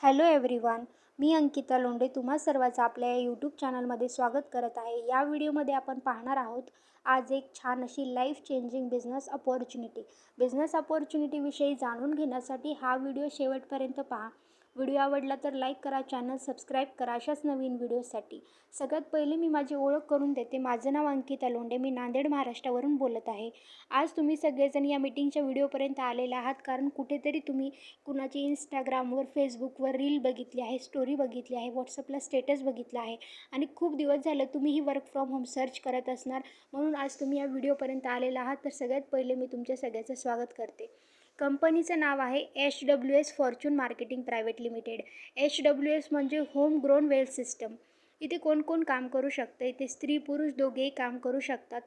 Hello everyone मी अंकिता लोंढे तुम्हा सर्वांचं आपल्या या यूट्यूब चॅनलमध्ये स्वागत करत आहे. या व्हिडिओमध्ये आपण पाहणार आहोत आज एक छान अशी life changing business opportunity business अपॉर्च्युनिटीविषयी जाणून घेण्यासाठी हा व्हिडिओ शेवटपर्यंत पहा. व्हिडिओ आवडला तर लाईक करा चॅनल सबस्क्राईब करा अशाच नवीन व्हिडिओसाठी. सगळ्यात पहिले मी माझी ओळख करून देते. माझं नाव अंकिता लोंडे मी नांदेड महाराष्ट्रावरून बोलत आहे. आज तुम्ही सगळेजण या मीटिंगच्या व्हिडिओपर्यंत आलेले आहात. कारण कुठेतरी तुम्ही कुणाची इंस्टाग्रामवर फेसबुकवर रील बघितली आहे स्टोरी बघितली आहे व्हॉट्सअपला स्टेटस बघितला आहे. आणि खूप दिवस झालं तुम्हीही वर्क फ्रॉम होम सर्च करत असणार. म्हणून आज तुम्ही या व्हिडिओपर्यंत आलेला आहात. तर सगळ्यात पहिले मी तुमच्या सगळ्याचं स्वागत करते. कंपनीचं नाव आहे H W S fortune marketing private limited. H W S म्हणजे होम ग्रोन वेल्थ सिस्टम. इथे कोण कोण काम करू शकतं? इथे स्त्री पुरुष दोघेही काम करू शकतात.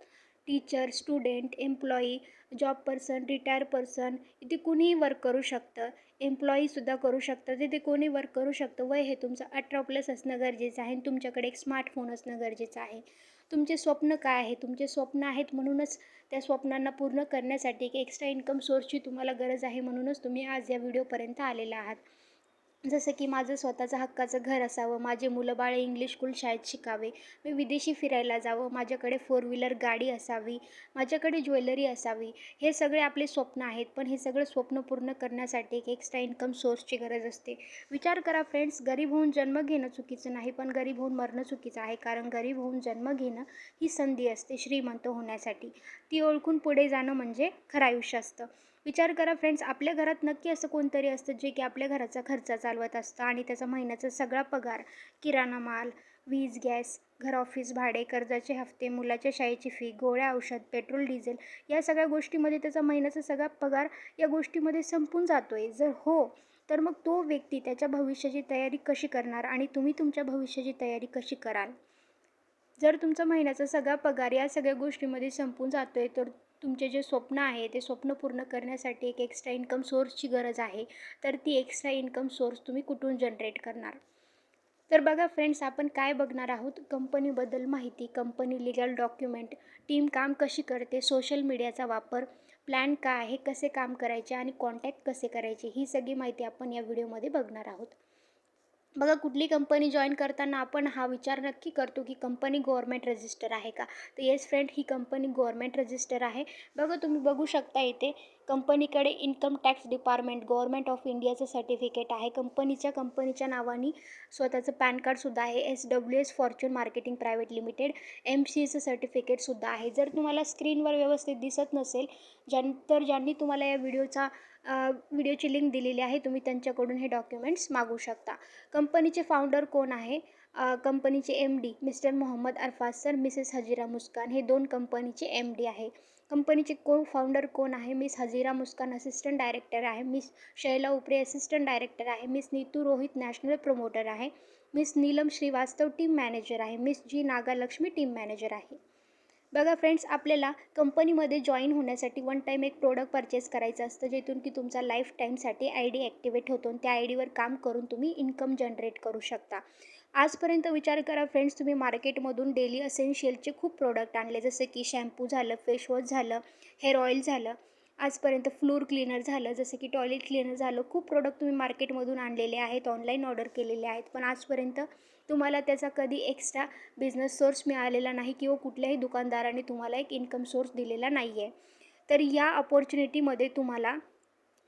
Teacher student employee job person retire person इथे कुणीही वर्क करू शकतं. एम्प्लॉईसुद्धा करू शकतं तिथे कोणी वर्क करू शकतं? वय हे तुमचं अठरा प्लस असणं गरजेचं आहे आणि तुमच्याकडे एक स्मार्टफोन असणं गरजेचं आहे. तुमचे स्वप्न काय आहे? तुमचे स्वप्न आहेत म्हणूनच त्या स्वप्नांना पूर्ण करण्यासाठी एक एक्स्ट्रा इन्कम सोर्सची तुम्हाला गरज आहे म्हणूनच तुम्ही आज या व्हिडिओपर्यंत आलेला आहात. जसं की माझं स्वतःचं हक्काचं घर असावं माझे मुलं बाळे इंग्लिश स्कूल शाळेत शिकावे मी विदेशी फिरायला जावं माझ्याकडे फोर व्हीलर गाडी असावी माझ्याकडे ज्वेलरी असावी हे सगळे आपले स्वप्न आहेत. पण हे सगळं स्वप्न पूर्ण करण्यासाठी एक एक्स्ट्रा इन्कम सोर्सची गरज असते. विचार करा फ्रेंड्स गरीब होऊन जन्म घेणं चुकीचं नाही पण गरीब होऊन मरणं चुकीचं आहे. कारण गरीब होऊन जन्म घेणं ही संधी असते श्रीमंत होण्यासाठी. ती ओळखून पुढे जाणं म्हणजे खरं आयुष्य असतं. विचार करा फ्रेंड्स आपल्या घरात नक्की असं कोणतरी असतं जे की आपल्या घराचा खर्च चालवत असतं आणि त्याचा महिन्याचा सगळा पगार किराणा माल वीज गॅस घर ऑफिस भाडे कर्जाचे हफ्ते मुलाच्या शाळेची फी गोळ्या औषध पेट्रोल डिझेल या सगळ्या गोष्टीमध्ये त्याचा महिन्याचा सगळा पगार या गोष्टीमध्ये संपून जातो आहे जर हो तर मग तो व्यक्ती त्याच्या भविष्याची तयारी कशी करणार आणि तुम्ही तुमच्या भविष्याची तयारी कशी कराल? जर तुमचा महिन्याचा सगळा पगार या सगळ्या गोष्टीमध्ये संपून जातो आहे तर तुमचे जे स्वप्न आहे ते स्वप्न पूर्ण करण्यासाठी एक एक्स्ट्रा इन्कम सोर्सची गरज आहे. तर ती एक्स्ट्रा इन्कम सोर्स तुम्ही कुठून जनरेट करणार? तर बघा फ्रेंड्स आपण काय बघणार आहोत? कंपनीबद्दल माहिती कंपनी लिगल डॉक्युमेंट टीम काम कशी करते सोशल मीडियाचा वापर प्लॅन काय आहे कसे काम करायचे आणि कॉन्टॅक्ट कसे करायचे ही सगळी माहिती आपण या व्हिडिओमध्ये बघणार आहोत. बघा कुठली कंपनी जॉईन करताना आपण हा विचार नक्की करतो की कंपनी गव्हर्मेंट रजिस्टर आहे का? तर येस फ्रेंड ही कंपनी गव्हर्मेंट रजिस्टर आहे. बघा तुम्ही बघू शकता इथे कंपनीकडे income tax department government of इंडियाचं सर्टिफिकेट आहे. कंपनीच्या कंपनीच्या नावाने स्वतःचं पॅन कार्डसुद्धा आहे. S W S fortune marketing private limited M C एचं सर्टिफिकेटसुद्धा आहे. जर तुम्हाला स्क्रीनवर व्यवस्थित दिसत नसेल ज्यां तर ज्यांनी तुम्हाला या व्हिडिओचा व्हिडिओची लिंक दिलेली आहे तुम्ही त्यांच्याकडून हे डॉक्युमेंट्स मागू शकता. कंपनीचे फाउंडर कोण आहे? कंपनीचे M D mister Mohammed Arfaz sir missus Hajira Muskan. हे दोन कंपनीचे एम डी आहे. कंपनीचे को फाउंडर कोण आहे? Miss Hajira Muskan assistant director आहे. Miss Shaila Upare assistant director आहे. Miss Neetu Rohit national promoter आहे. Miss Neelam Srivastava team manager आहे. Miss G Nagalakshmi team manager आहे. बघा फ्रेंड्स आपल्याला कंपनीमध्ये जॉईन होण्यासाठी वन टाईम एक प्रोडक्ट परचेस करायचं असतं जेथून की तुमचा लाईफ टाईमसाठी आय डी ॲक्टिवेट होतो त्या आय डीवर काम करून तुम्ही इन्कम जनरेट करू शकता. आजपर्यंत विचार करा फ्रेंड्स तुम्ही मार्केटमधून डेली असेन्शियलचे खूप प्रोडक्ट आणले जसे की शॅम्पू झालं फेशवॉश झालं हेअर ऑइल झालं आजपर्यंत फ्लोर क्लीनर झालं जसं की टॉयलेट क्लीनर झालं खूप प्रोडक्ट तुम्ही मार्केटमधून आणलेले आहेत ऑनलाईन ऑर्डर केलेले आहेत. पण आजपर्यंत तुम्हाला त्याचा कधी एक्स्ट्रा बिझनेस सोर्स मिळालेला नाही किंवा कुठल्याही दुकानदाराने तुम्हाला एक इन्कम सोर्स दिलेला नाही आहे तर या अपॉर्च्युनिटीमध्ये तुम्हाला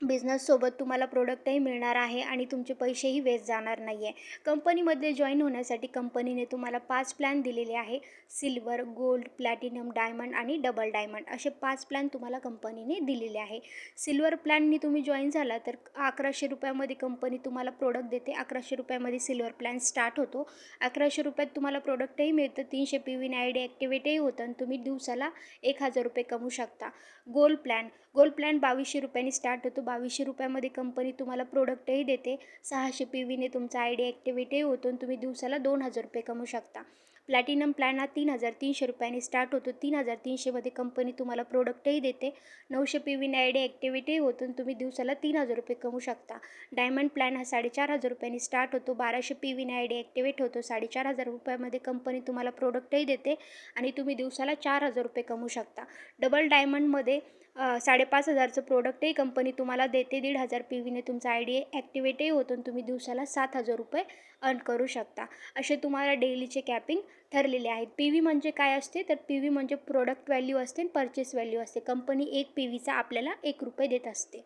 बिझनेससोबत तुम्हाला प्रोडक्टही मिळणार आहे आणि तुमचे पैसेही वेस्ट जाणार नाही आहे कंपनीमध्ये जॉईन होण्यासाठी कंपनीने तुम्हाला पाच प्लॅन दिलेले आहे. सिल्वर गोल्ड प्लॅटिनम डायमंड आणि डबल डायमंड असे पाच प्लॅन तुम्हाला कंपनीने दिलेले आहे. सिल्वर प्लॅननी तुम्ही जॉईन झाला तर अकराशे रुपयामध्ये कंपनी तुम्हाला प्रोडक्ट देते. अकराशे रुपयामध्ये सिल्वर प्लॅन स्टार्ट होतो. अकराशे रुपयात तुम्हाला प्रोडक्टही मिळतं. तीनशे पी व्ही आय डी ॲक्टिवेटही होतं आणि तुम्ही दिवसाला एक हजार रुपये कमवू शकता. गोल्ड प्लॅन गोल्ड प्लॅन बावीसशे रुपयांनी स्टार्ट होतो. बावीसशे रुपयामध्ये कंपनी तुम्हाला प्रोडक्टही देते. सहाशे पी व्हीने तुमचा आय डी ॲक्टिव्हिटी होतो आणि तुम्ही दिवसाला दोन हजार रुपये कमवू शकता. प्लॅटिनम प्लॅन हा तीन हजार तीनशे रुपयांनी स्टार्ट होतो. तीन हजार तीनशेमध्ये कंपनी तुम्हाला प्रोडक्टही देते. नऊशे पी व्हीने आय डी ॲक्टिव्हिटी होतो आणि तुम्ही दिवसाला तीन हजार रुपये कमवू शकता. डायमंड प्लॅन हा साडेचार हजार रुपयांनी स्टार्ट होतो. बाराशे पी व्हीने आय डी ॲक्टिवेट होतो. साडेचार हजार रुपयामध्ये कंपनी तुम्हाला प्रोडक्टही देते आणि तुम्ही दिवसाला चार हजार रुपये कमवू शकता. डबल डायमंडमध्ये साडेपाच हजारचं प्रोडक्टही कंपनी तुम्हाला देते दीड हजार पी व्हीने तुमचा आय डी ॲक्टिवेटही होतो आणि तुम्ही दिवसाला सात हजार रुपये अर्न करू शकता. असे तुम्हाला डेलीचे कॅपिंग ठरलेले आहेत. पी व्ही म्हणजे काय असते? तर पी व्ही म्हणजे प्रोडक्ट व्हॅल्यू असते आणि परचेस व्हॅल्यू असते. कंपनी एक पी व्हीचा आपल्याला एक रुपये देत असते.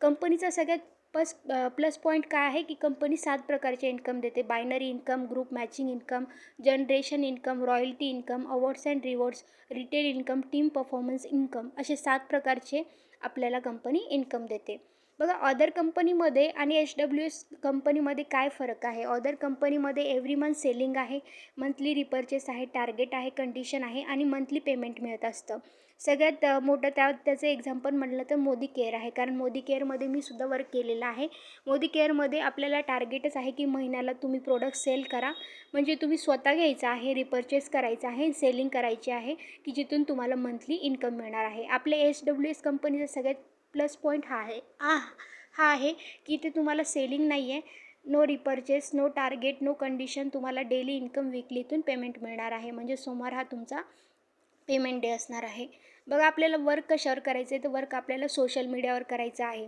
कंपनीचा सगळ्यात प्लस प्लस पॉईंट काय आहे की कंपनी सात प्रकारचे इन्कम देते. Binary income group matching income generation income royalty income awards and rewards retail income team performance income असे सात प्रकारचे आपल्याला कंपनी इन्कम देते. बघा अदर कंपनीमध्ये आणि एच डब्ल्यू एस कंपनीमध्ये काय फरक आहे? अदर कंपनीमध्ये एव्हरी मंथ सेलिंग आहे मंथली रिपर्चेस आहे टार्गेट आहे कंडिशन आहे आणि मंथली पेमेंट मिळत असतं. सगळ्यात मोठं त्या त्याचं एक्झाम्पल म्हटलं तर मोदी केअर आहे. कारण मोदी केअरमध्ये मी सुद्धा वर्क केलेलं आहे. मोदी केअरमध्ये आपल्याला टार्गेटच आहे की महिन्याला तुम्ही प्रोडक्ट सेल करा. म्हणजे तुम्ही स्वतः घ्यायचं आहे रिपर्चेस करायचं आहे सेलिंग करायची आहे की जिथून तुम्हाला मंथली इन्कम मिळणार आहे. आपल्या एच डब्ल्यू एस कंपनीचं सगळ्यात प्लस पॉईंट हा आहे. आ हा आहे की इथे तुम्हाला सेलिंग नाही आहे. No repurchase no target no condition तुम्हाला डेली इन्कम विकलीतून पेमेंट मिळणार आहे. म्हणजे सोमवार हा तुमचा पेमेंट डे असणार आहे. बघा आपल्याला वर्क कशावर करायचं आहे? तर वर्क आपल्याला सोशल मीडियावर करायचं आहे.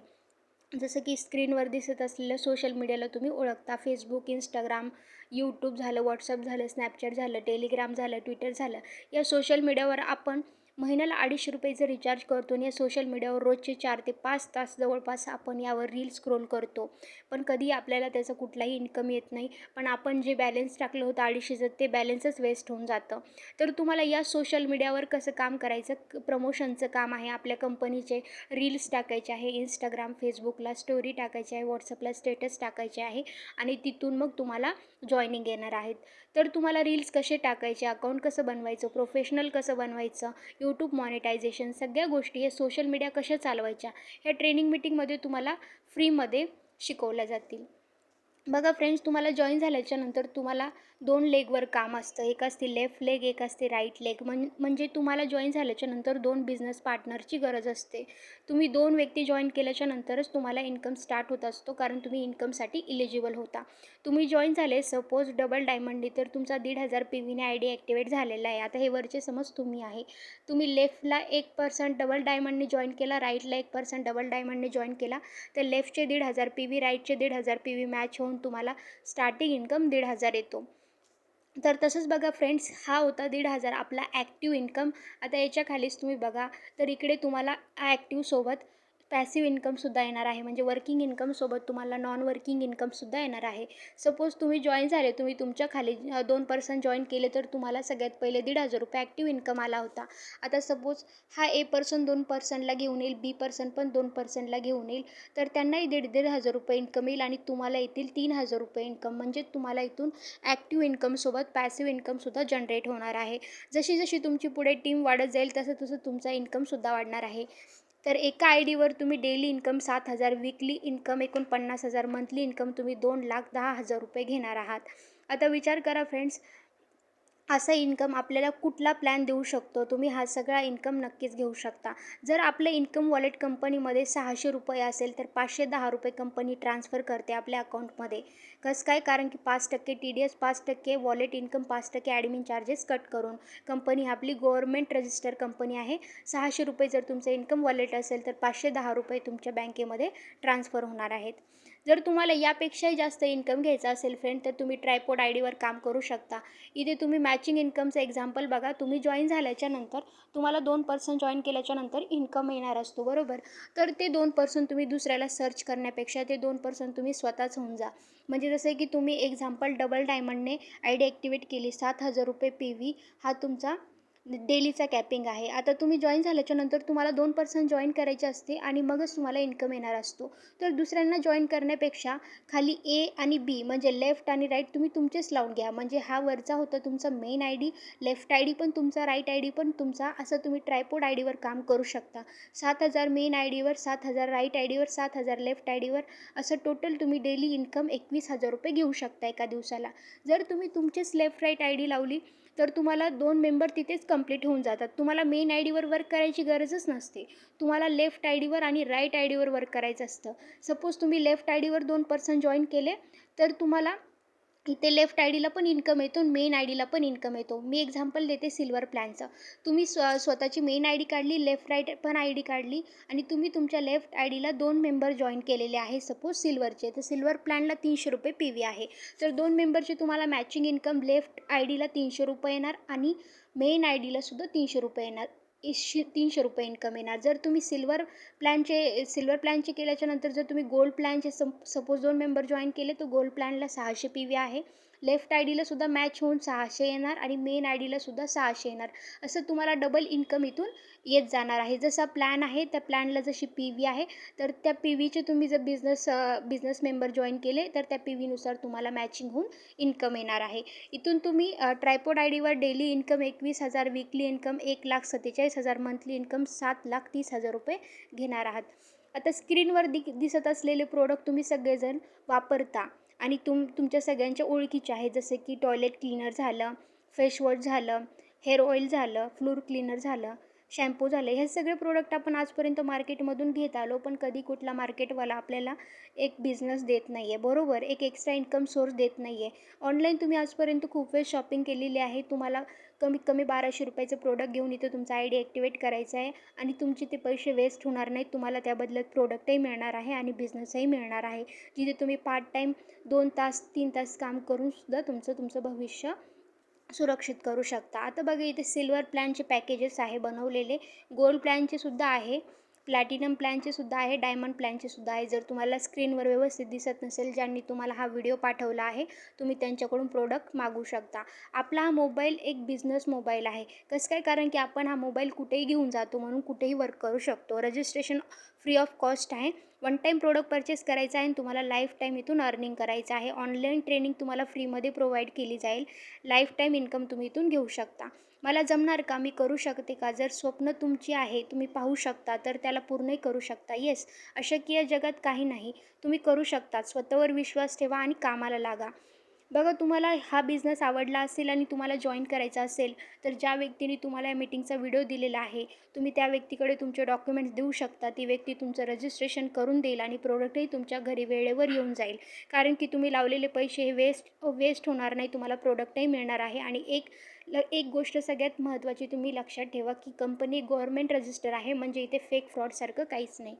जसं की स्क्रीनवर दिसत असलेलं सोशल मीडियाला तुम्ही ओळखता. फेसबुक इंस्टाग्राम यूट्यूब झालं व्हॉट्सअप झालं स्नॅपचॅट झालं टेलिग्राम झालं ट्विटर झालं. या सोशल मीडियावर आपण महिन्याला अडीचशे रुपयेचं रिचार्ज करतो आणि या सोशल मीडियावर रोजचे चार ते पाच तास जवळपास आपण यावर रील स्क्रोल करतो. पण कधी आपल्याला त्याचा कुठलाही इन्कम येत नाही. पण आपण जे बॅलेन्स टाकलं होतं अडीचशेचं ते बॅलेन्सच वेस्ट होऊन जातं. तर तुम्हाला या सोशल मीडियावर कसं काम करायचं? प्रमोशनचं काम आहे. आपल्या कंपनीचे रील्स टाकायचे आहे. इंस्टाग्राम फेसबुकला स्टोरी टाकायची आहे. व्हॉट्सअपला स्टेटस टाकायचे आहे. आणि तिथून मग तुम्हाला जॉईनिंग येणार आहेत. तर तुम्हाला रील्स कसे टाकायचे अकाउंट कसं बनवायचं प्रोफेशनल कसं बनवायचं यूट्यूब मॉनिटायझेशन सगळ्या गोष्टी हे सोशल मीडिया कशा चालवायच्या ह्या ट्रेनिंग मीटिंगमध्ये तुम्हाला फ्रीमध्ये शिकवल्या जातील. बघा फ्रेंड्स तुम्हाला जॉईन झाल्याच्यानंतर तुम्हाला दोन लेगवर काम असतं. एक असते लेफ्ट लेग एक असते राईट लेग म्हण म्हणजे तुम्हाला जॉईन झाल्याच्यानंतर दोन बिझनेस पार्टनरची गरज असते. तुम्ही दोन व्यक्ती जॉईन केल्याच्यानंतरच तुम्हाला इन्कम स्टार्ट होत असतो कारण तुम्ही इन्कमसाठी इलिजिबल होता. तुम्ही जॉईन झाले सपोज डबल डायमंडी तर तुमचा दीड हजार पी व्हीने आय डी ॲक्टिवेट झालेला आहे. आता हे वरचे समज तुम्ही आहे. तुम्ही लेफ्टला एक पर्सेंट डबल डायमंडने जॉईन केला राईटला एक पर्सेंट डबल डायमंडने जॉईन केला तर लेफ्टचे दीड हजार पी व्ही राईटचे दीड हजार पी व्ही मॅच होऊन तुम्हाला स्टार्टिंग इन्कम दीड हजार येतो. तर तसंच बघा फ्रेंड्स हा होता दीड हजार. आपला ॲक्टिव्ह इन्कम आता याच्या खालीच तुम्ही बघा. तर इकडे तुम्हाला ॲक्टिव्हसोबत पॅसिव्ह इन्कमसुद्धा येणार आहे. म्हणजे वर्किंग इन्कमसोबत तुम्हाला नॉन वर्किंग इन्कमसुद्धा येणार आहे. सपोज तुम्ही जॉईन झाले तुम्ही तुमच्या खाली दोन पर्सन जॉईन केले तर तुम्हाला सगळ्यात पहिले दीड हजार रुपये ॲक्टिव्ह इन्कम आला होता. आता सपोज हा ए पर्सन दोन पर्सनला घेऊन येईल बी पर्सन पण दोन पर्सनला घेऊन येईल तर त्यांनाही दीड दीड हजार रुपये इन्कम येईल आणि तुम्हाला येतील तीन हजार रुपये इन्कम म्हणजे तुम्हाला इथून ॲक्टिव्ह इन्कमसोबत पॅसिव्ह इन्कमसुद्धा जनरेट होणार आहे. जशी जशी तुमची पुढे टीम वाढत जाईल तसं तसं तुमचा इन्कमसुद्धा वाढणार आहे. तर एका आय डीवर तुम्ही डेली इन्कम सात हजार विकली इन्कम एकूण पन्नास हजार मंथली इन्कम तुम्ही दोन लाख दहा हजार रुपये घेणार आहात. आता विचार करा फ्रेंड्स असा इन्कम आपल्याला कुठला प्लॅन देऊ शकतो? तुम्ही हा सगळा इन्कम नक्कीच घेऊ शकता. जर आपलं इन्कम वॉलेट कंपनीमध्ये सहाशे रुपये असेल तर पाचशे दहा रुपये कंपनी ट्रान्सफर करते आपल्या अकाउंटमध्ये. कसं काय? कारण की पाच टक्के टी डी एस पाच टक्के वॉलेट इन्कम पाच टक्के ॲडमिन चार्जेस कट करून कंपनी आपली गव्हर्मेंट रजिस्टर कंपनी आहे सहाशे रुपये जर तुमचं इन्कम वॉलेट असेल तर पाचशे दहा रुपये तुमच्या बँकेमध्ये ट्रान्सफर होणार आहेत. जर तुम्हाला यापेक्षाही जास्त इन्कम घ्यायचा असेल फ्रेंड तर तुम्ही ट्रायपोड आय डीवर काम करू शकता. इथे तुम्ही मॅचिंग इन्कमचं एक्झाम्पल बघा. तुम्ही जॉईन झाल्याच्यानंतर तुम्हाला दोन पर्सन जॉईन केल्याच्यानंतर इन्कम येणार असतो बरोबर? तर ते दोन पर्सन तुम्ही दुसऱ्याला सर्च करण्यापेक्षा ते दोन पर्सन तुम्ही स्वतःच होऊन जा. म्हणजे जसं की तुम्ही एक्झाम्पल डबल डायमंडने आय डी ॲक्टिवेट केली सात हजार रुपये पी व्ही हा तुमचा डेलीचा कॅपिंग आहे. आता तुम्ही जॉईन झाल्याच्यानंतर तुम्हाला दोन पर्सन जॉईन करायचे असते आणि मगच तुम्हाला इन्कम येणार असतो. तर दुसऱ्यांना जॉईन करण्यापेक्षा खाली ए आणि बी म्हणजे लेफ्ट आणि राईट तुम्ही तुमचेच लावून घ्या. म्हणजे हा वरचा होता तुमचा main I D left I D पण तुमचा राईट आय डी पण तुमचा. असं तुम्ही ट्रायपोड आय डीवर काम करू शकता. सात हजार मेन आय डीवर सात हजार राईट आय डीवर सात हजार लेफ्ट आय डीवर असं टोटल तुम्ही डेली इन्कम एकवीस हजार रुपये घेऊ शकता एका दिवसाला. जर तुम्ही तुमचेच लेफ्ट राईट आय डी लावली तर तुम्हाला दोन मेंबर तिथेच कंप्लीट होऊन जातात. तुम्हाला मेन आय डीवर वर्क करायची गरजच नसते. तुम्हाला लेफ्ट आय डीवर आणि राईट आय डीवर वर्क करायचं असतं. सपोज तुम्ही लेफ्ट आय डीवर दोन पर्सन जॉईन केले तर तुम्हाला इथे लेफ्ट आय डीला पण इन्कम येतो मेन आय डीला पण इन्कम येतो. मी एक्झाम्पल देते सिल्वर प्लॅनचं तुम्ही स्व स्वतःची मेन आय डी काढली लेफ्ट राईट पण आय डी काढली आणि तुम्ही तुमच्या लेफ्ट आय डीला दोन मेंबर जॉईन केलेले आहे. सपोज सिल्वरचे तर सिल्वर प्लॅनला तीनशे रुपये पी व्ही आहे. तर दोन मेंबरचे तुम्हाला मॅचिंग इन्कम लेफ्ट आय डीला तीनशे रुपये येणार आणि मेन आय डीलासुद्धा तीनशे रुपये येणार. एकशे तीनशे रुपये इन्कम येणार. जर तुम्ही सिल्वर प्लॅनचे सिल्वर प्लॅनचे केल्याच्यानंतर जर तुम्ही गोल्ड प्लॅनचे सम सपोज दोन मेंबर जॉईन केले तर गोल्ड प्लॅनला सहाशे पी व्ही आहे. लेफ्ट आय डीला सुद्धा मॅच होऊन सहाशे येणार आणि मेन आय डीला सुद्धा सहाशे येणार. असं तुम्हाला डबल इन्कम इथून येत जाणार आहे. जसा प्लॅन आहे त्या प्लॅनला जशी पी व्ही आहे तर त्या पी व्हीचे तुम्ही जर बिझनेस बिझनेस मेंबर जॉईन केले तर त्या पी व्हीनुसार तुम्हाला मॅचिंग होऊन इन्कम येणार आहे. इथून तुम्ही ट्रायपोड आय डीवर डेली इन्कम एकवीस हजार विकली इन्कम एक लाख सत्तेचाळीस हजार मंथली इन्कम सात लाख तीस हजार रुपये घेणार आहात. आता स्क्रीनवर दि दिसत असलेले प्रोडक्ट तुम्ही सगळेजण वापरता. आणि तुम तुमच्या सगळ्यांच्या ओळखीचे आहे जसे की टॉयलेट क्लीनर झालं फेशवॉश झालं हेअर ऑईल झालं फ्लोर क्लीनर झालं. शॅम्पू झाले. हे सगळे प्रोडक्ट आपण आजपर्यंत मार्केटमधून घेत आलो पण कधी कुठला मार्केटवाला आपल्याला एक बिझनेस देत नाही आहे बरोबर? एक एक्स्ट्रा इन्कम सोर्स देत नाही आहे ऑनलाईन तुम्ही आजपर्यंत खूप वेळ शॉपिंग केलेली आहे. तुम्हाला कमीत कमी बाराशे रुपयाचं प्रोडक्ट घेऊन इथं तुमचा आय डी ॲक्टिवेट करायचा आहे आणि तुमचे ते पैसे वेस्ट होणार नाहीत. तुम्हाला त्याबदल्यात प्रोडक्टही मिळणार आहे आणि बिझनेसही मिळणार आहे. जिथे तुम्ही पार्ट टाईम दोन तास तीन तास काम करूनसुद्धा तुमचं तुमचं भविष्य सुरक्षित करू शकता. आता बघा इथे सिल्वर प्लॅनचे पॅकेजेस आहे बनवलेले. गोल्ड प्लॅनचे सुद्धा आहे. प्लॅटिनम प्लॅनचे सुद्धा आहे. डायमंड प्लॅनचे सुद्धा आहे. जर तुम्हाला स्क्रीनवर व्यवस्थित दिसत नसेल ज्यांनी तुम्हाला हा व्हिडिओ पाठवला आहे तुम्ही त्यांच्याकडून प्रोडक्ट मागू शकता. आपला हा मोबाईल एक बिझनेस मोबाईल आहे. कसं काय? कारण की आपण हा मोबाईल कुठेही घेऊन जातो म्हणून कुठेही वर्क करू शकतो. रजिस्ट्रेशन फ्री ऑफ कॉस्ट आहे. वन टाईम प्रोडक्ट परचेस करायचा आहे आणि तुम्हाला लाईफ टाईम इथून अर्निंग करायचं आहे. ऑनलाईन ट्रेनिंग तुम्हाला फ्रीमध्ये प्रोव्हाइड केली जाईल. लाईफ टाईम इन्कम तुम्ही इथून घेऊ शकता. मला जमणार का? मी करू शकते का? जर स्वप्न तुमची आहे तुम्ही पाहू शकता तर त्याला पूर्णही करू शकता. येस अशक्य जगात काही नाही. तुम्ही करू शकता. स्वतःवर विश्वास ठेवा आणि कामाला लागा. बघा तुम्हाला हा बिझनेस आवडला असेल आणि तुम्हाला जॉईन करायचा असेल तर ज्या व्यक्तीने तुम्हाला या मीटिंगचा व्हिडिओ दिलेला आहे तुम्ही त्या व्यक्तीकडे तुमचे डॉक्युमेंट्स देऊ शकता. ती व्यक्ती तुमचं रजिस्ट्रेशन करून देईल आणि प्रोडक्टही तुमच्या घरी वेळेवर येऊन जाईल. कारण की तुम्ही लावलेले पैसे हे वेस्ट वेस्ट होणार नाही तुम्हाला प्रोडक्टही मिळणार आहे. आणि एक ल एक गोष्ट सगळ्यात महत्त्वाची तुम्ही लक्षात ठेवा की कंपनी गव्हर्मेंट रजिस्टर आहे म्हणजे इथे फेक फ्रॉडसारखं काहीच नाही.